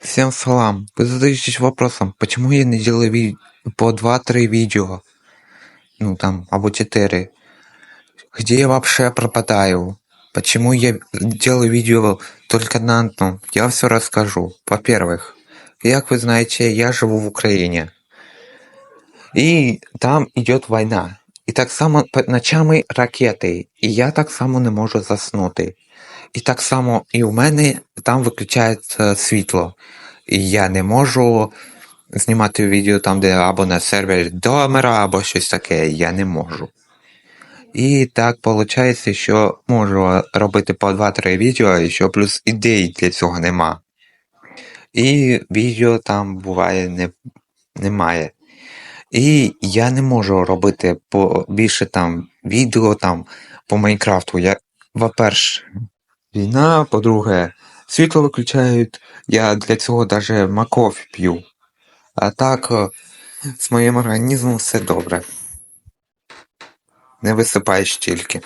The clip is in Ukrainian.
Всем салам. Вы задаетесь вопросом, почему я не делаю ви- по 2-3 видео, ну там, або 4. Где я вообще пропадаю? Почему я делаю видео только на одном? Я все расскажу. Во-первых, как вы знаете, я живу в Украине. И там идет война. І так само п- ночами ракети, і я так само не можу заснути. І так само і у мене там виключається світло. І я не можу знімати відео там, де або на сервері домера, або щось таке. Я не можу. І так виходить, що можу робити по 2-3 відео, і що плюс ідей для цього нема. І відео там буває не, немає. І я не можу робити по більше там відео там по Майнкрафту. Я, по-перше, війна, по-друге, світло виключають. Я для цього навіть маков п'ю. А так, е, з моїм організмом все добре. Не висипаєш тільки.